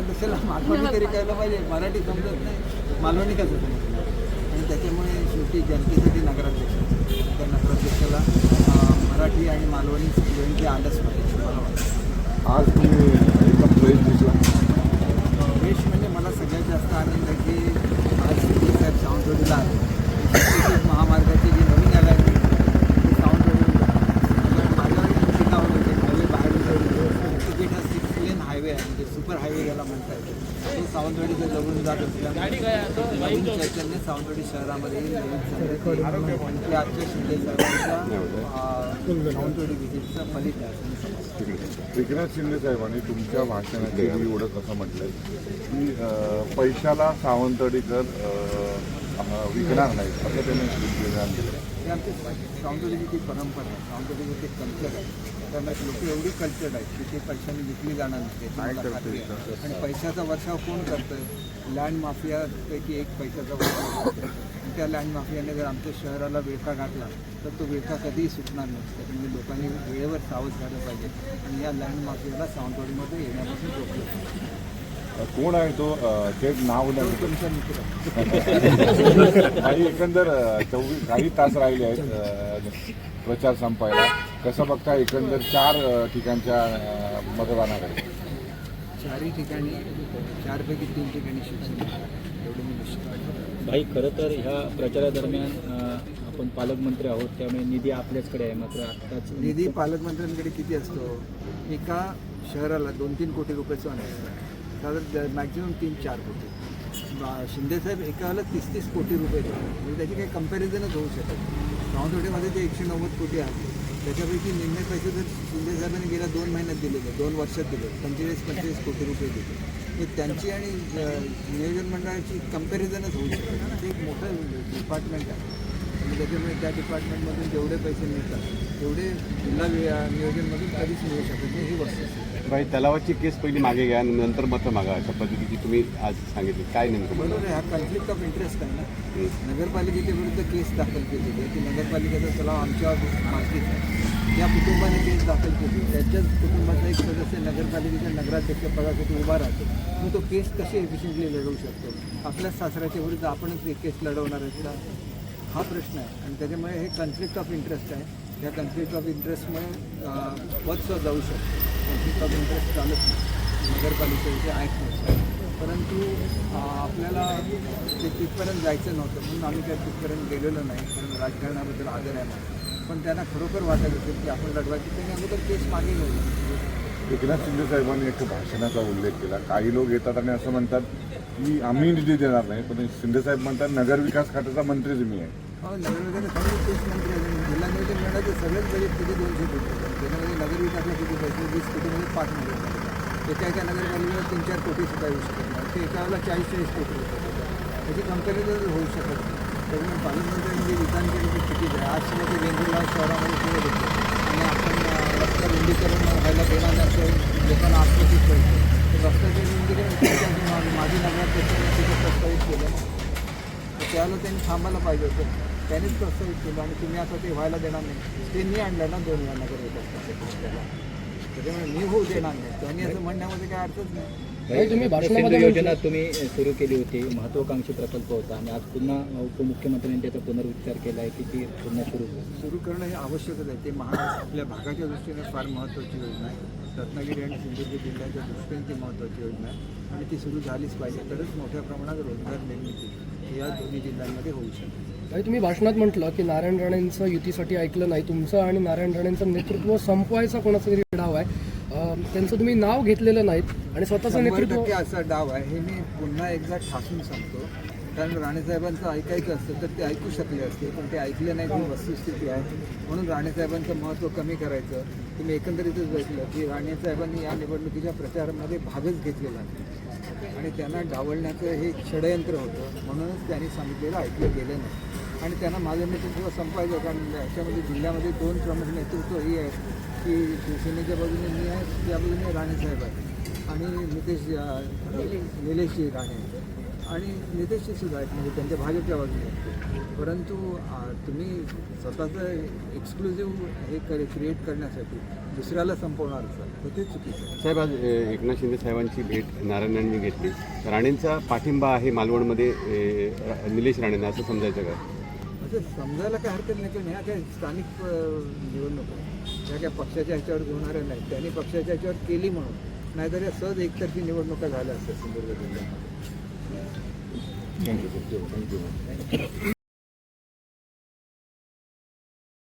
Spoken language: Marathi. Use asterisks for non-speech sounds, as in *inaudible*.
समजत असेल मालवणी तरी कळलं पाहिजे. मराठी समजत नाही. मालवणी कसं समजणार? आणि त्याच्यामुळे शेवटी जनतेसाठी नगराध्यक्ष त्या नगराध्यक्षाला मराठी आणि मालवणी फ्लुएंटली आलंच पाहिजे मला वाटतं. आज तुम्ही एकदम फ्रेश दिसला. देश म्हणजे मला सगळ्यात जास्त आनंद आहे की आज साहेब सावंतवाडीला आले. महामार्गाची जी नवीन आला आहे ती सावंतवाडीला कारण माझ्याकडे मोठी गावं होते हायवे बाहेर शक्तीपीठ हा सिक्स लेन हायवे आहे म्हणजे सुपर हायवे याला म्हणता येतो तो सावंतवाडीचं जवळून जात असल्यामुळे चैतन्य सावंतवाडी शहरामध्ये ते आजच्या शिंदे साहेबांच्या सावंतवाडी फलित आहे एकनाथ शिंदे साहेबांनी तुमच्या भाषणात एवढंच असं म्हटलंय की पैशाला सावंतवाडीकर विकणार नाही असं त्यांनी विधान केलं आमचे ती परंपरा आहे ते कल्चर आहे त्यामुळे लोक एवढी कल्चर आहेत की ते पैशाने विकली जाणार नाही. आहे. आणि पैशाचा वर्षाव कोण करतंय? लँड माफियापैकी एक पैशाचा वर्षाव आणि त्या लँड माफियाने जर आमच्या शहराला विळखा घातला तर तो विळखा कधीही सुटणार नाही त्याच्यामुळे लोकांनी वेळेवर सावध झालं पाहिजे. आणि या लँड माफियाला सावंतवाडीमध्ये येण्यापासून रोखलं कोण आहे तो? ते नाव *laughs* काही एकंदर चोवीस काही तास राहिले आहेत प्रचार संपायला. कसं बघता एकंदर चार ठिकाणच्या मतदानाकडे? चारही ठिकाणी चारपैकी तीन ठिकाणी शिवसेना. एवढं मी निश्चित वाटतं भाई खरं तर ह्या प्रचारादरम्यान आपण पालकमंत्री आहोत त्यामुळे निधी आपल्याचकडे आहे मात्र आत्ताच. निधी पालकमंत्र्यांकडे किती असतो? एका शहराला दोन तीन कोटी रुपयाचं असतं साधारण मॅक्झिमम तीन चार कोटी. बा- शिंदेसाहेब एकाला तीस तीस कोटी रुपये देतात. म्हणजे त्याची काही कम्पॅरिझनच होऊ शकत नाही. सावंतवाडीमध्ये जे एकशे नव्वद कोटी आहेत. त्याच्यापैकी निम्मे पैसे जर शिंदेसाहेबांनी गेल्या दोन महिन्यात दिलेले दोन वर्षात दिले पंचेचाळीस पंचेचाळीस कोटी रुपये दिले हे त्यांची आणि नियोजन मंडळाची कम्पॅरिझनच होऊ शकत ते एक मोठं डिपार्टमेंट आहे. आणि त्याच्यामुळे त्या डिपार्टमेंटमधून जेवढे पैसे मिळतात तेवढे जिल्हा नियोजनमधून कधीच मिळू शकत नाही ही आहे. बाई तलावाची केस पहिली मागे घ्या आणि नंतर मतं मागा. अशा पद्धतीची तुम्ही आज सांगितली. काय नेमकं? बरोबर हा कॉन्फ्लिक्ट ऑफ इंटरेस्ट आहे ना. नगरपालिकेच्या विरुद्ध केस दाखल आहे. की नगरपालिकेचा तलाव आमच्या मालकीत आहे. या कुटुंबाने केस दाखल केली त्याच्याच कुटुंबाचा एक सदस्य नगरपालिकेच्या नगराध्यक्ष पदासाठी उभा राहतो. मग तो केस कशी एफिशियंटली लढवू शकतो? आपल्याच सासऱ्याच्या विरुद्ध आपणच एक केस लढवणार आहे का? हा प्रश्न आहे. आणि त्याच्यामुळे हे कन्फ्लिक्ट ऑफ इंटरेस्ट आहे. या कन्फ्लिक्ट ऑफ इंटरेस्टमुळे पदसुद्धा जाऊ शकतो. कन्फ्लिक्ट ऑफ इंटरेस्ट चालत नाही. नगरपालिकेचे आहेत परंतु आपल्याला ते तिथपर्यंत जायचं नव्हतं. म्हणून आम्ही त्या तिथपर्यंत गेलेलो नाही. कारण राजकारणाबद्दल आदर आहे मला पण त्यांना खरोखर वाटत होते की आपण लढवायची. त्यांनी अगोदर केस मागे घेऊ एकनाथ शिंदे साहेबांनी एक भाषणाचा उल्लेख केला. काही लोक येतात आणि असं म्हणतात की आम्ही निधी देणार नाही पण शिंदे साहेब म्हणतात नगरविकास खात्याचा मंत्रीच मी आहे. हो सगळे जिल्हा नियोजन सगळेच बजेट किती दोनशे कोटी त्याच्यामध्ये नगरविकासला किती पैसे वीस कोटीमध्ये पाच मध्ये एका एका नगरपालिकेला तीन चार कोटी सुद्धा येऊ शकत नाही. ते एका वेळेला चाळीस चाळीस कोटी रुपये त्याची कंपॅरिझन होऊ शकत नाही. त्याच्यामुळे पालकमंत्र्यांनी जे विधान केलं ते चुकीचं आहे आज सुद्धा ते वेंगुर्ला शहरामध्ये फिरत होते आणि आपण अं, रस्ता रुंदीकरण व्हायला देणार नाही लोकांना आश्वासित करतो. तर रस्त्याचे रुंदीकरण माझी माझी नगराध्यक्षांनी तिथे प्रस्तावित केलं. तर त्यावेळेला त्यांनी थांबायला पाहिजे होतं. त्यांनीच प्रस्तावित केलं आणि तुम्ही आता ते व्हायला देणार नाही. ते मी आणलं ना दोन वेळा नगर त्याला त्याच्यामुळे मी होऊ देणार नाही त्यांनी असं म्हणण्यामध्ये काय अर्थच नाही. सिंधू योजना तुम्ही सुरू केली होती. महत्वाकांक्षी प्रकल्प होता. आणि आज पुन्हा उपमुख्यमंत्र्यांनी त्याचा पुनरुच्चार केला आहे की ती पुन्हा सुरू. सुरू करणं हे आवश्यकच आहे. ते महा आपल्या भागाच्या दृष्टीने फार महत्त्वाची योजना आहे. रत्नागिरी आणि सिंधुदुर्ग जिल्ह्याच्या दृष्टीने ती महत्त्वाची योजना आहे. आणि ती सुरू झालीच पाहिजे. तरच मोठ्या प्रमाणात रोजगार निर्मिती या दोन्ही जिल्ह्यांमध्ये होऊ शकते. आणि तुम्ही भाषणात म्हटलं की नारायण राणेंचं युतीसाठी ऐकलं नाही तुमचं आणि नारायण राणेंचं नेतृत्व संपवायचा कोणाचा तरी डाव आहे. त्यांचं तुम्ही नाव घेतलेलं नाहीत आणि स्वतःचं नेतृत्व असा डाव आहे. हे मी पुन्हा एकदा ठासून सांगतो. कारण राणेसाहेबांचं ऐकायचं असतं तर ते ऐकू शकले असते पण ते ऐकले नाही ही वस्तुस्थिती आहे. म्हणून राणेसाहेबांचं महत्त्व कमी करायचं. तुम्ही एकंदरीतच बघितलं की राणेसाहेबांनी या निवडणुकीच्या प्रचारामध्ये भागच घेतलेला नाही. आणि त्यांना डावलण्याचं हे षडयंत्र होतं. म्हणूनच त्यांनी सांगितलेलं ऐकलं गेलं नाही. आणि त्यांना माझं नेतृत्व संपायचं कारण याच्यामध्ये जिल्ह्यामध्ये दोन प्रमुख नेतृत्व ही आहे की शिवसेनेच्या बाजूने मी आहे त्या बाजूने राणेसाहेब आहे आणि नितेश निलेशजी राणे आणि नितेशजी सुद्धा आहेत म्हणजे त्यांच्या भाजपच्या बाजूने. आहेत. परंतु तुम्ही स्वतःचं एक्सक्लुझिव्ह हे करे क्रिएट करण्यासाठी दुसऱ्याला संपवणार असेल तर ते चुकीचं साहेब आज एकनाथ शिंदे साहेबांची भेट नारायणांनी घेतली. राणेंचा पाठिंबा आहे मालवणमध्ये निलेश राणेंना असं समजायचं का? असं समजायला काय हरकत नाही पण ह्या काही स्थानिक निवडणुका निवडणूक काय पक्षाच्या ह्याच्यावर होणाऱ्या नाही त्यांनी पक्षाच्या ह्याच्यावर केली म्हणून. नाहीतर या सहज एकतर्फी निवडणुका झाल्या असतात सिंधुदुर्ग जिल्ह्यामध्ये. Thank you thank you